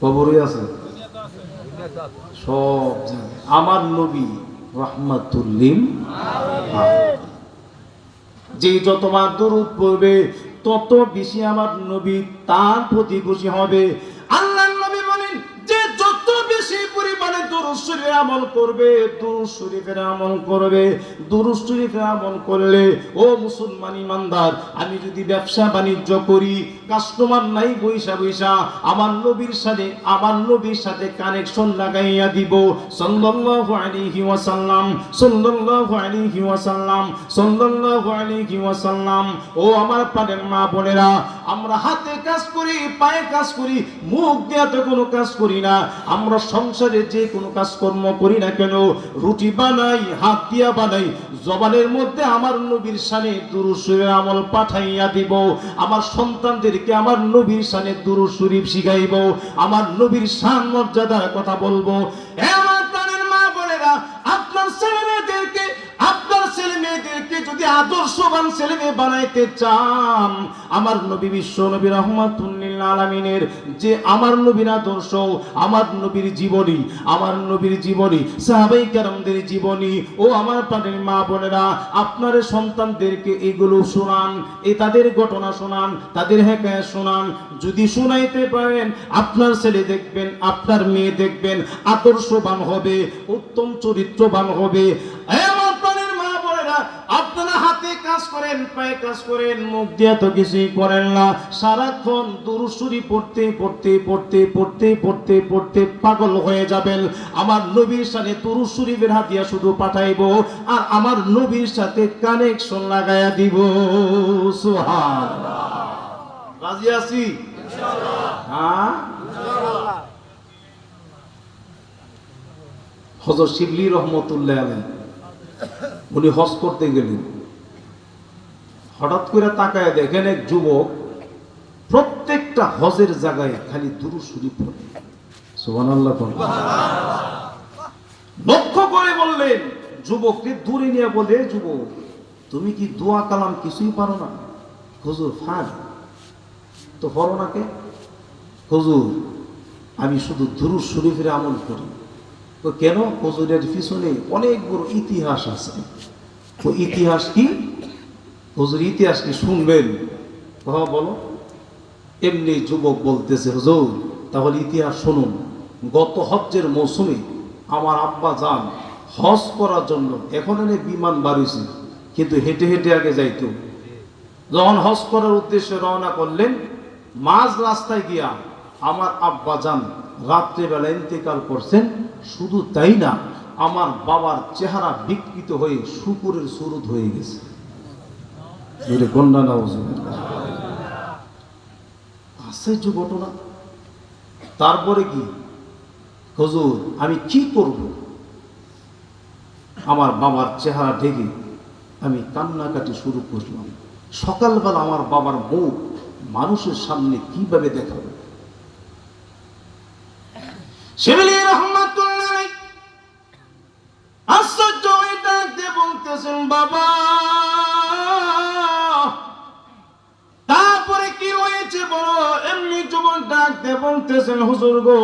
কবরই আছে। সব আমার নবী রহমাতুল্লিম যে যতবার দরুদ পড়বে, তত বেশি আমার নবী তার প্রতি খুশি হবে। শরীফের আমল করবে দুরুদ শরীফের আমল করবে। দুরুদ শরীফের আমল করলে, ও মুসলমান ইমানদার, আমি যদি ব্যবসা বাণিজ্য করি, কাস্টমার নাই বৈশা বৈশা আমার নবীর সাথে, আমার নবীর সাথে কানেকশন লাগাইয়া দিব। আলাইহি ওয়াসাল্লাম আলাইহি ওয়াসাল্লাম আলাইহি ওয়াসাল্লাম। ও আমার মা বোনেরা, আমরা হাতে কাজ করি, পায়ে কাজ করি, মুখ দিয়ে তো কোনো কাজ করি না। আমরা সংসারে যে কোনো কাজকর্ম করি না কেন? রুটি বানাই, হাত দিয়া বানাই, জবানের মধ্যে আমার নবীর সানে দুরুসুরের আমল পাঠাইয়া দিব। আমার সন্তানদেরকে আমার নবীর সানে দুরুশরীফ শিখাইব। আমার নবীর শান মর্যাদার কথা বলব। আমার যদি আদর্শবান ছেলে মেয়ে বানাইতে চান, আমার নবী বিশ্ব নবী রহমাতুল্লিল আলমিনের যে আমার নবীর আদর্শ, আমার নবীর জীবনী, আমার নবীর জীবনী, সাহাবাই কারামদের জীবনী, ও আমার প্রাণের মা বোনেরা, আপনার সন্তানদেরকে এগুলো শোনান, এ তাদের ঘটনা শোনান, তাদের হ্যাঁ শোনান। যদি শোনাইতে পারেন, আপনার ছেলে দেখবেন, আপনার মেয়ে দেখবেন, আদর্শবান হবে, উত্তম চরিত্রবান হবে। আমার প্রাণের মা বোনেরা কাজ করেন, পায়ে কাজ করেন, মুখ দিয়ে তো কিছুই করেন না। সারাক্ষণ দুরুসুরি পড়তে পড়তে পড়তে পড়তে পড়তে পড়তে পাগল হয়ে যাবেন। আমার নবীর সাথে তুরুসুরি বের হাতিয়া শুধু পাঠাইবো, আর আমার নবীর সাথে কানেকশন লাগাইয়া দিব। সুহান রাজি আছি? হ্যাঁ? হজর শিবলি রহমতুল্লাহ আলাই উনি হজ করতে গেলেন। হঠাৎ করে তাকায় দেখেন এক যুবক প্রত্যেকটা হজের জায়গায় খালি দুরু শরীফ পড়ে। লক্ষ্য করে বললেন, যুবককে দূরে নিয়ে বলে যুবক, তুমি কি দোয়া কালাম কিছুই পারো না? হুজুর ফার তো পড়ো না কে? হুজুর, আমি শুধু দুরুদ শরীফের আমল করি। তো কেন? হুজুরের পিছনে অনেক বড় ইতিহাস আছে। তো ইতিহাস কি? হুজুর ইতিহাস কি শুনবেন? কথা বলো। এমনি যুবক বলতেছে, হুজুর, তাহলে ইতিহাস শুনুন। গত হজ্জের মৌসুমে আমার আব্বা যান, হজ করার জন্য এখন এনে বিমান বাড়িছে কিন্তু হেঁটে হেঁটে আগে যাইতো। যখন হজ করার উদ্দেশ্যে রওনা করলেন, মাঝ রাস্তায় গিয়া আমার আব্বা যান, রাত্রেবেলা ইন্তেকাল করছেন। শুধু তাই না, আমার বাবার চেহারা বিকৃত হয়ে শুকুরের সুরুদ হয়ে গেছে। জোরে কন্যা নাউজুবিল্লাহ। আশ্চর্য ঘটনা তারপরে কি হুজুর আমি কি করব আমার বাবার চেহারা ঢেকে আমি কান্নাকাটি শুরু করলাম সকালবেলা আমার বাবার মুখ মানুষের সামনে কীভাবে দেখাবে? আশ্চর্য বাবা বলতেছেন হুজুর গো,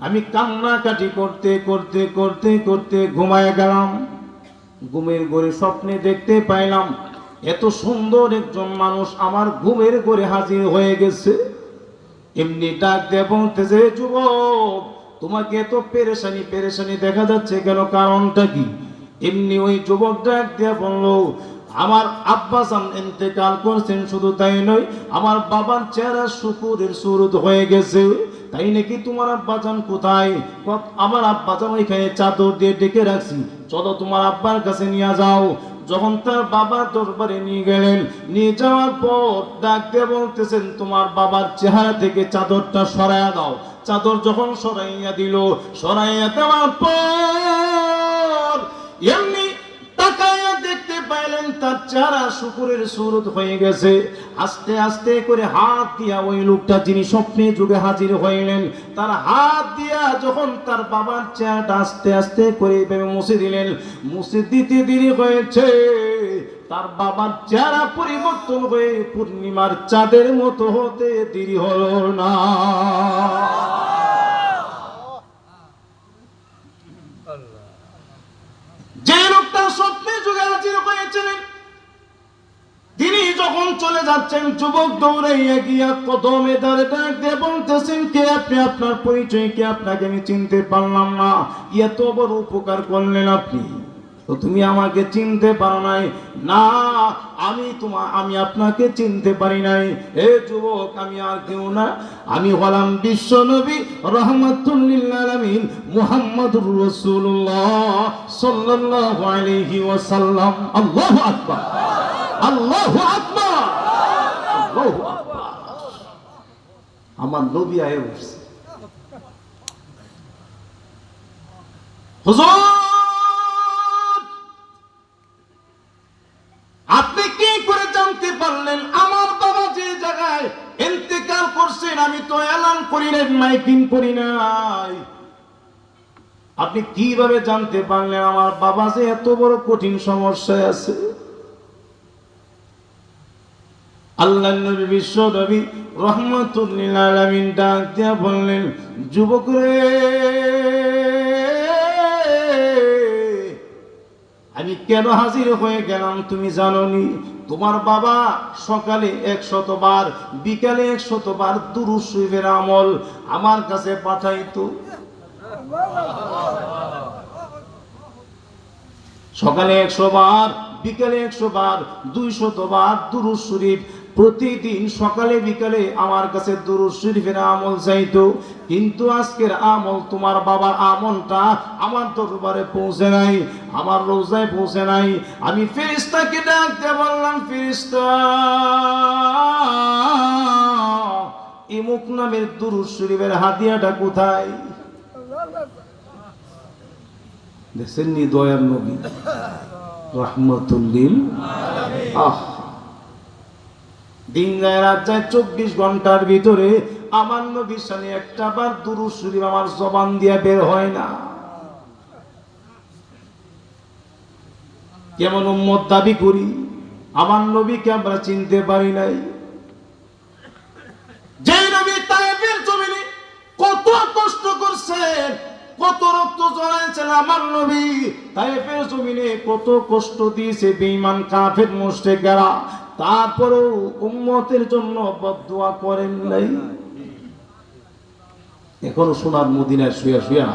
আমি কান্নাকাটি করতে করতে করতে করতে ঘুমায় গেলাম। ঘুমের ঘরে স্বপ্নে দেখতে পাইলাম, এত সুন্দর একজন মানুষ আমার ঘুমের ঘরে হাজির হয়ে গেছে। এমনি ডাক দিয়ে বলতেছে, যুবক, তোমাকে এত পেরেশানি পেরেশানি দেখা যাচ্ছে কেন? কারণটা কি? এমনি ওই যুবক ডাক দিয়ে বলল আমার আব্বা সাম ইন্তেকাল করছেন, শুধু তাই নয়, আমার বাবার চেহারা শুকুরের সুরত হয়ে গেছে। তাই নাকি তোমার আব্বাজান কোথায়? আমার আব্বাজান ওইখানে চাদর দিয়ে ডেকে রাখছি। চলো তোমার আব্বার কাছে নিয়ে যাও। যখন তার বাবা দরবারে নিয়ে গেলেন, নিয়ে যাওয়ার পর ডাকতে বলতেছেন, তোমার বাবার চেহারা থেকে চাদরটা সরাইয়া দাও। চাদর যখন সরাইয়া দিল, সরাইয়া দেওয়ার পর এমনি দেখতে পাইলেন, তার চেহারা শুকুরের সুরত হয়ে গেছে। আস্তে আস্তে করে হাত দিয়া ওই লোকটা যিনি স্বপ্নে যুগে হাজির হইলেন, তার হাত দিয়া যখন তার বাবার চেহারাটা আস্তে আস্তে করে মুছে দিলেন, মুছে দিতে দেরি হয়েছে। তার বাবার চেহারা পরিবর্তন হয়ে পূর্ণিমার চাঁদের মতো হতে দেরি হল না যে লোকটা স্বপ্নে যুগে হাজির তিনি যখন চলে যাচ্ছেন, যুবক দৌড়াইয়া গিয়া কদমে দাঁড়ে ডাক দিয়ে বলতেছেন, কে আপনি? আপনার পরিচয় কে? আপনাকে আমি চিনতে পারলাম না। এত বড় উপকার করলেন আপনি। তো তুমি আমাকে চিনতে পারো নাই। না, আমি তোমার আমি আপনাকে চিনতে পারি নাই। এ যুবক, আমি আর কেউ না। আমি হলাম বিশ্ব নবী রহমতুল্লিল আলামিন, মুহাম্মদুর রাসূলুল্লাহ সাল্লাল্লাহু আলাইহি ওয়াসাল্লাম। আল্লাহু আকবার। আল্লাহু আকবার। আমার নবী আয়ে উঠছে হুজুর! পারলেন আমার বাবা যে জায়গায় ইন্তেকাল করছেন, আমি তো এলান করি নাই, মাইকিং করি নাই। আপনি কীভাবে জানতে পারলেন আমার বাবা যে এত বড় কঠিন সমস্যায় আছে? আল্লাহ নবী, বিশ্ব নবী রহমতুল্লিল বললেন যুবক রে আমি কেন হাজির হয়ে গেলাম তুমি জানোনি? তোমার বাবা সকালে একশতবার, বিকালে একশতবার দুরু শৈবের আমল আমার কাছে পাঠাইত। সকালে একশো বার বিকালে একশো বার দুইশত বার দুরু শরীফ প্রতিদিন সকালে, বিকালে আমার কাছে দুরুজ শরীফের আমল চাইতো। কিন্তু আজকের আমল তোমার বাবার আমলটা আমার দরবারে পৌঁছে নাই, আমার রোজায় পৌঁছে নাই। আমি ফেরিস্তাকে ডাকতে বললাম ফেরিস্তা ইমুক নামের দুরুজ শরীফের হাতিয়াটা কোথায়? দেখছেন নি দয়ার নবী? রহমতুল্লিল আহ! দিন রাত যায় চব্বিশ ঘণ্টার ভিতরে আমার নবীর সামনে একটা বার দুরু শরীফ আমার জবান দিয়ে বের হয় না। কেমন উম্মত দাবি করি? আমার নবীকে আমরা চিনতে পারি নাই। যে নবী তাইফের জমিনে কত কষ্ট করছেন কত রক্ত জড়াইছেন আমার নবী তাইফের জমিনে কত কষ্ট দিয়েছে বেঈমান কাফের মুশরিকরা। তারপরেও উম্মতের জন্য বদুয়া করেন নাই। এখনও সোনার মদিনায় শুয়া শুয়া,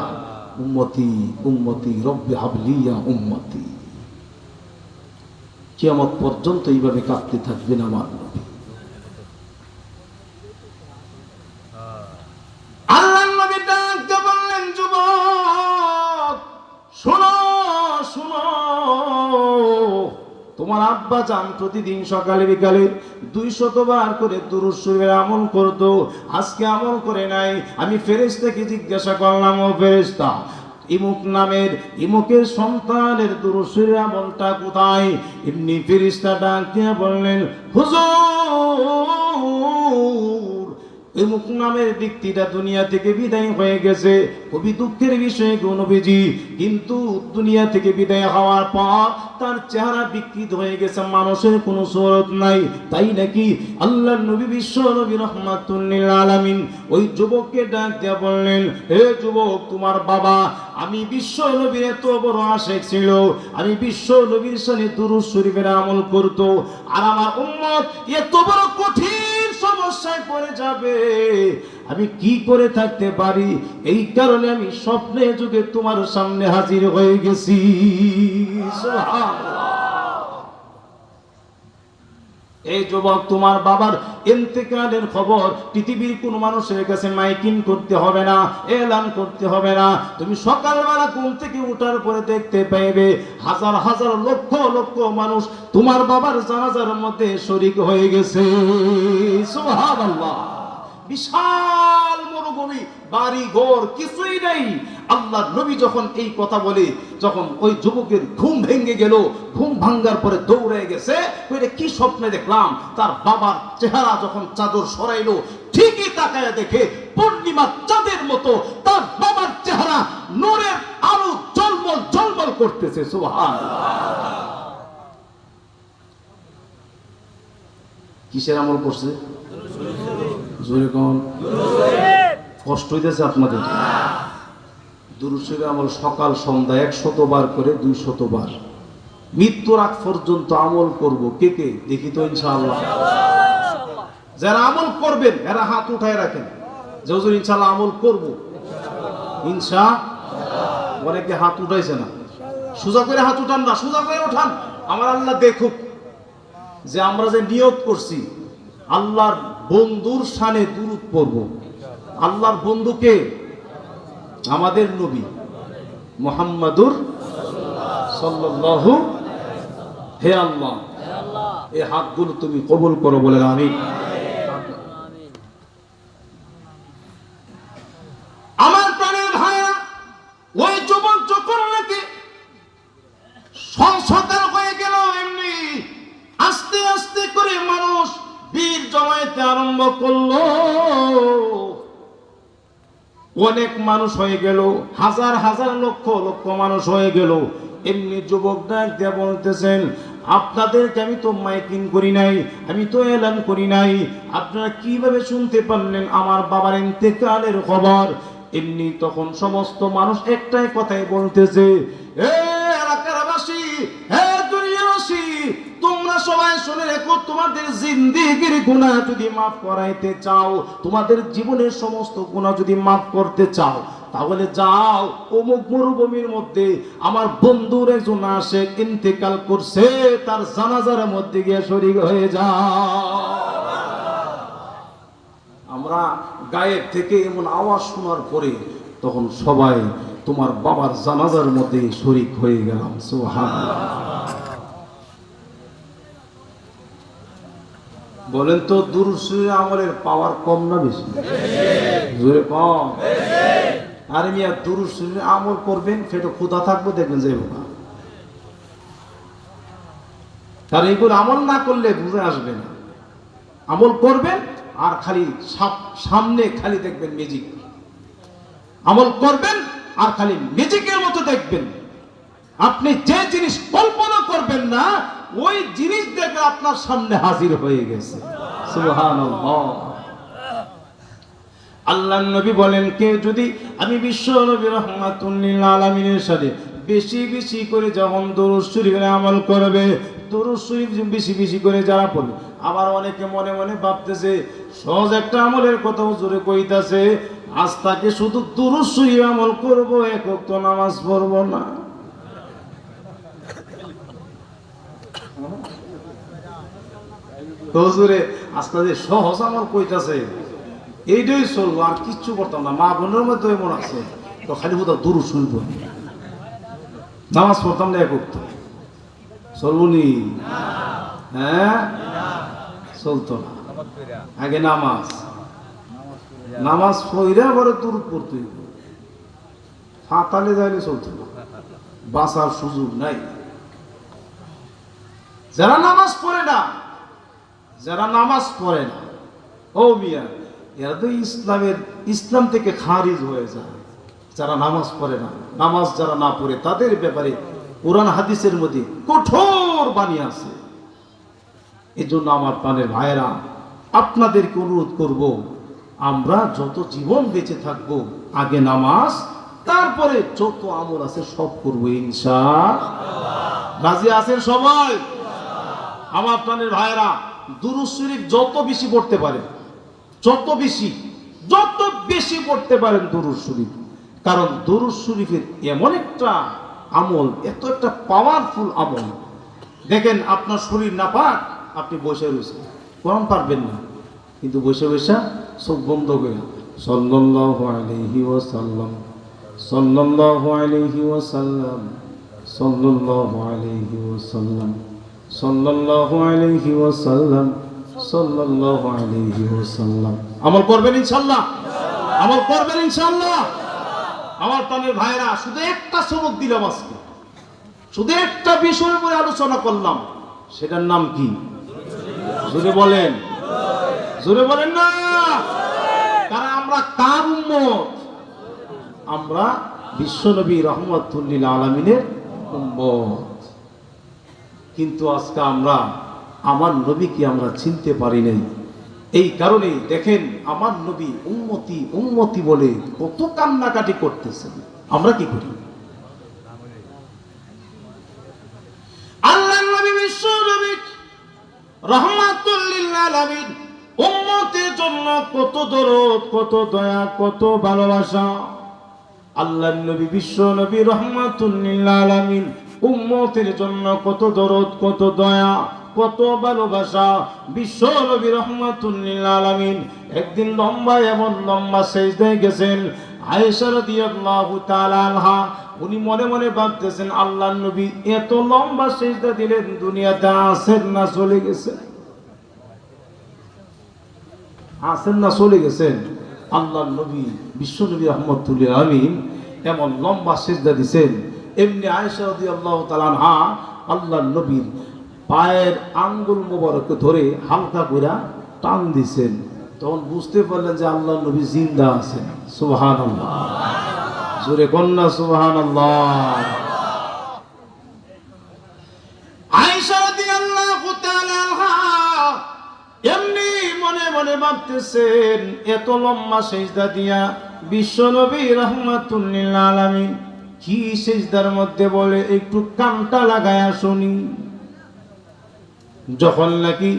উম্মতি উম্মতি, রব্বে হাবলিয়া উম্মতি। কেমন পর্যন্ত এইভাবে কাঁদতে থাকবেন আমার নবী। তোমার আব্বা যান প্রতিদিন সকালে বিকালে দুই শতবার করে দুরুদ শরীফের আমল করতো। আজকে আমল করে নাই। আমি ফেরেশতাকে জিজ্ঞাসা করলাম, ও ফেরেশতা, ইমুক নামের, ইমুকের সন্তানের দুরুসের আমলটা কোথায়? এমনি ফেরিস্তা ডাক দিয়া বললেন, হুজুর এমুক নামের ব্যক্তিটা দুনিয়া থেকে বিদায় হয়ে গেছে। খুবই দুঃখের বিষয় গণবিজি কিন্তু দুনিয়া থেকে বিদায় হওয়ার পর তার চেহারা বিকৃত হয়ে গেছে, মানুষের কোনো সুরত নাই। তাই নাকি আল্লাহ নবী বিশ্ব নবী রহমাতুল্লিল আলামিন ওই যুবককে ডাক দিয়া বললেন, হে যুবক, তোমার বাবা, আমি বিশ্ব নবীর এত বড় আশেক ছিল। আমি বিশ্ব নবীর সাথে দুরুদ শরীফের আমল করত। আর আমার উম্মত এত বড় কঠিন সমস্যায় পড়ে যাবে। আমি কি করে থাকতে পারি? এই কারণে আমি স্বপ্নে যুগে তোমার সামনে হাজির হয়ে গেছি। সুবহানাল্লাহ। এই যুবক, তোমার বাবার ইন্তেকালের খবর, পৃথিবীর কোন মানুষের কাছে মাইকিং করতে হবে না, এলান করতে হবে না। তুমি সকালবেলা ঘুম থেকে উঠার পরে দেখতে পাইবে, হাজার হাজার লক্ষ লক্ষ মানুষ তোমার বাবার জানাজার মধ্যে শরিক হয়ে গেছে। বিশাল মরুভূমি, বাড়ি, ঘর, কিছুই নেই। আল্লাহ নবী যখন এই কথা বলে, যখন ওই যুবকের ঘুম ভেঙে গেল, ঘুম ভাঙ্গার পরে দৌড়ে গেছে কি স্বপ্নে দেখলাম? তার বাবার চেহারা যখন চাদর সরাইলো, ঠিকই তাকায় দেখে পূর্ণিমা চাঁদের মতো তার বাবার চেহারা নূরের আলো জলমল জলমল করতেছে সুবহান কিসের আমল করছে? কষ্ট হইতেছে আপনাদের। দুরুশের আমল সকাল, সন্ধ্যা একশত বার করে দুই শতবার মৃত্যুর আগ পর্যন্ত আমল করব। কে কে? দেখি তো ইনশাআল্লাহ। যারা আমল করবেন, এরা হাত উঠায় রাখেন। যে হুজুর ইনশাআল্লাহ আমল করব। ইনশা অনেকে হাত উঠাইছে না। সোজা করে হাত উঠান না, সোজা করে ওঠান আমার আল্লাহ দেখুক যে আমরা যে নিয়ত করছি, আল্লাহর বন্ধুর শানে দুরুদ পড়ব। আল্লাহর বন্ধুকে আমাদের নবী মোহাম্মদুর হে আল্লাহ এই হাতগুলো তুমি কবুল করো বলে আমি মানুষ হয়ে গেল, হাজার হাজার লক্ষ লক্ষ মানুষ হয়ে গেল। এমনি যুবক ডাক বলতেছেন, আপনাদেরকে আমি তো মাইকিং করি নাই, আমি তো এলান করি নাই। আপনারা কীভাবে শুনতে পারলেন আমার বাবার ইন্তেকালের খবর? এমনি তখন সমস্ত মানুষ একটাই কথাই বলতেছে এ এলাকারবাসী হে দুনিয়াবাসী তোমরা সবাই শুনে রেখো, তোমাদের জিন্দিগির গুনাহ যদি মাফ করাইতে চাও, তোমাদের জীবনের সমস্ত গুনাহ যদি মাফ করতে চাও, তাহলে যাও অমুক মরুভূমির মধ্যে। আমার বন্ধুর একজন আসে, ইন্তেকাল করছে, তার জানাজার মধ্যে গিয়ে শরীর হয়ে যাও আমরা গায়ের থেকে এমন আওয়াজ শোনার পরে তখন সবাই তোমার বাবার জানাজার মধ্যে শরিক হয়ে গেলাম, সুবহানাল্লাহ। বলেন তো দুরুসুরে আমলের পাওয়ার কম না বেশি? জোরে কম। আর মিয়া দুরুসুরে আমল করবেন, সেটা ক্ষুধা থাকব, দেখবেন যাইব না কারণ এগুলো আমল না করলে বুঝে আসবে না। আমল করবেন, আর খালি সামনে খালি দেখবেন ম্যাজিক আমল করবেন, আর খালি ম্যাজিকের মতো দেখবেন। আপনি যে জিনিস কল্পনা ওই জিনিস দেখে আপনার সামনে হাজির হয়ে গেছে। আল্লাহ নবী বলেন, কে যদি আমি বিশ্ব নবী রহমাতুল্লিল আলমিনের সাথে বেশি বেশি করে যখন দরুদ শরীফের আমল করবে, দরুদ শরীফ বেশি বেশি করে যারা পড়বে, আবার অনেকে মনে মনে ভাবতেছে, সহজ একটা আমলের কথা জোরে কইতাছে, আজ তাকে শুধু দরুদ শরীফ আমল করব একক তো নামাজ পড়ব না। হুজুরে, আজকে সহজ আমল কইতাছে, এইটাই চলবো, আর কিচ্ছু করতাম না। মা বোনের মধ্যে এমন আছে, তো খালি বোধহয় দূর শুনব। নামাজ পড়তাম না করতো চলবনি হ্যাঁ? চলতো না। আগে নামাজ। নামাজ পড়িরা পরে দূর পড়তে ফাতালে যাইলে চলতো না। বাঁচার সুযোগ নাই। যারা নামাজ পড়ে না যারা নামাজ পড়ে না, ও মিয়া এরা তো ইসলামের, ইসলাম থেকে খারিজ হয়ে যায়। যারা নামাজ পড়ে না, নামাজ যারা না পড়ে, তাদের ব্যাপারে কোরআন হাদিসের মধ্যে কঠোর বাণী আছে। এই জন্য আমার প্রাণের ভাইয়েরা, আপনাদেরকে অনুরোধ করব, আমরা যত জীবন বেঁচে থাকব, আগে নামাজ, তারপরে যত আমল আছে সব করব ইনশা রাজি আছেন সবাই? আমার প্রাণের ভাইয়েরা দুরুদ শরীফ যত বেশি পড়তে পারেন, যত বেশি যত বেশি পড়তে পারেন দুরুদ শরীফ। কারণ দুরুদ শরীফের এমন একটা আমল, এত একটা পাওয়ারফুল আমল। দেখেন আপনার শরীর না পাক, আপনি বসে রয়েছেন। কোরআন পারবেন না। কিন্তু বসে বসে চোখ বন্ধ করে, সাল্লাল্লাহু আলাইহি ওয়াসাল্লাম, সাল্লাল্লাহু সাল্লাল্লাহু আলাইহি ওয়াসাল্লাম, সাল্লাল্লাহু আলাইহি ওয়াসাল্লাম। আমল করবেন ইনশাআল্লাহ? আমল করবেন ইনশাআল্লাহ? আমার প্রাণের ভাইরা শুধু একটা সবক দিলাম আজকে। শুধু একটা বিষয়ের উপরে আলোচনা করলাম। সেটার নাম কি? জোরে বলেন। জোরে বলেন না। কারণ আমরা কার উম্মত? আমরা বিশ্বনবী রহমতুল্লিল আলমিনের উম্মত। কিন্তু আজকে আমরা, আমার নবীকে আমরা চিনতে পারি নাই। এই কারণে দেখেন, আমার নবী উন্মতি উন্মতি বলে কত কান্নাকাটি করতেছেন। আমরা কি করি? আল্লাহ নবী বিশ্ব নবী, রহমাতুল্লিল আলামিন জন্য কত দরদ, কত দয়া, কত ভালোবাসা। আল্লাহ নবী বিশ্ব নবী উম্মতের জন্য কত দরদ, কত দয়া, কত ভালোবাসা। বিশ্ব নবী রহমাতুল্লিল আলামিন একদিন লম্বা এমন লম্বা সেজদায় গেছেন, আয়েশা রাদিয়াল্লাহু তাআলা আনহা। উনি মনে মনে ভাবতেছেন আল্লাহ নবী এত লম্বা সেজদা দিলেন, দুনিয়াতে আসেন না, চলে গেছেন। আসেন না, চলে গেছেন। আল্লাহ নবী বিশ্ব নবী রহমতুল্লাহ আমিন এমন লম্বা সেজদা দিছেন। এমনি আয়েশা রাদিয়াল্লাহু তাআলা আনহা আল্লাহ নবীর পায়ের আঙ্গুল মোবারক ধরে হালকা করে টান দিছেন। তখন বুঝতে পারলেন যে আল্লাহ নবী জিন্দা আছেন। সুবহানাল্লাহ। জোরে কন্যা তাআলা আনহা এমনি মনে মনে এত লম্বা সেজদা দিয়া বিশ্ব নবী রহমাতুল্লিল আলামিন কি সেজদার মধ্যে বলে, একটু কানটা লাগায়া শুনি। যখন নাকি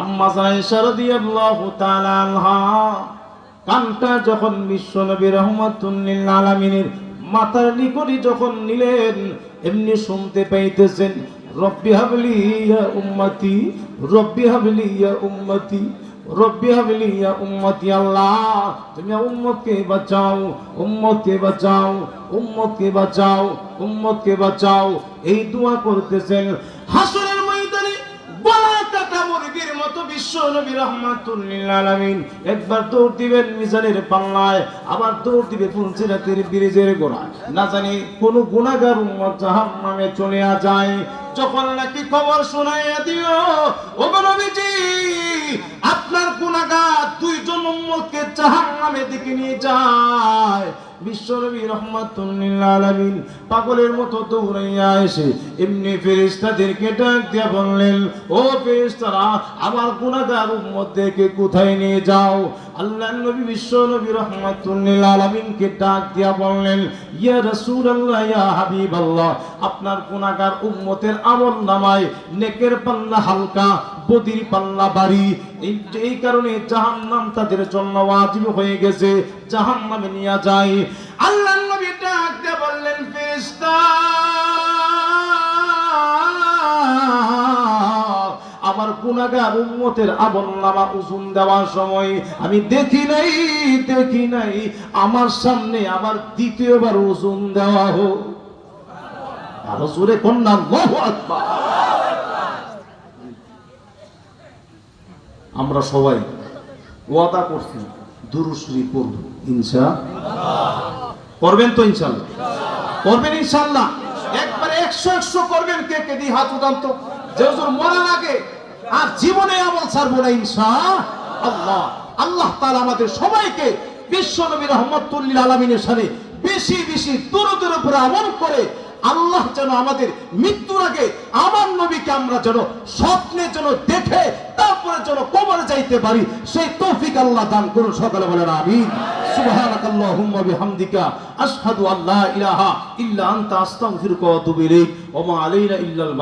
আম্মা আয়েশা রাদিয়াল্লাহু তাআলা আনহা, কানটা যখন বিশ্ব নবী রহমাতুল্লিল আলামিনের মাথার নিকটে যখন নিলেন, এমনি শুনতে পাইতেছেন, রব্বি হাবলি ইয়া উম্মতি, রব্বি হাবলি ইয়া উম্মতি রব্বি হাবলি ইয়া উম্মতি, আল্লাহ, তুমি উম্মতকে বাঁচাও উম্মতকে বাঁচাও উম্মতকে বাঁচাও উম্মতকে বাঁচাও। এই দোয়া করতেছেন হাসরের ময়দানে বলা কাটা মুরগির মতো বিশ্ব নবী রহমাতুল্লিল আলামিন। একবার দৌড় দিবেন মিজানের পাল্লায়, আবার দৌড় দিবে পুলসিরাতের ব্রিজের গোড়ায়। না জানি কোন গুনাহগার উম্মত জাহান্নামে চলে যায়। যখন নাকি খবর শোনাইয়া দিও ও নবীজি! গুনাহগার দুইজন উম্মতকে জাহান্নামে দিকে নিয়ে যায়। বিশ্বনবী রহমাতুল্লিল আলামিন পাগলের মতো দৌড়াইয়া এসে এমনি ফেরেশতাদেরকে ডাক দিয়া বললেন, ও ফেরেশতারা, আমার গুনাহগার উম্মতদেরকে কোথায় নিয়ে যাও? আল্লাহ নবী বিশ্বনবী রহমাতুল্লিল আলামিনকে ডাক দিয়া বললেন, ইয়া রাসূলুল্লাহ, ইয়া হাবিবাল্লাহ, আপনার গুনাহগার উম্মতের আমল নামায় নেকের পাল্লা হালকা, বদির পাল্লা বাড়ি এই কারণে জাহান্নাম তাদের জন্য ওয়াজিব হয়ে গেছে, জাহান্নামে নিয়ে যায়। আল্লাহ নবী ডাক দিয়ে বললেন, ফেরেশতা আমার গুনাহগার উম্মতের আমলনামা ওজন দেওয়ার সময় আমি দেখি নাই দেখি নাই। আমার সামনে আবার দ্বিতীয়বার ওজন দেওয়া হোক। আরও জোরে কন্যা আমরা সবাই ওয়াদা করছি দুরুশ্রী পড়ব ইনশা করবেন তো ইনশাল্লাহ করবেন ইনশাল্লাহ একবারে একশো একশো করবেন কে কে দিয়ে হাত উঠান তো। যে হুজুর মরা লাগে আর জীবনে আমল ছাড়বো না, ইনশা আল্লাহ। আল্লাহ তাআলা আমাদের সবাইকে বিশ্ব নবী রহমতুল্লিল আলমিনের সাথে বেশি বেশি দূরদের উপরে আমল করে, আল্লাহ যেন আমাদের মৃত্যুর আগে আমার নবীকে আমরা যেন স্বপ্নে যেন দেখে, তারপরে যেন কবরে যাইতে পারি, সেই তৌফিক আল্লাহ দান করুন সকালে বলেন, আমিন। সুবহানাকাল্লাহুম্মা বিহামদিকা, আশহাদু আল্লা ইলাহা ইল্লা আনতা, আস্তাগফিরুকা ওয়া আতুবু ইলাইক আলাইনা ইল্লাল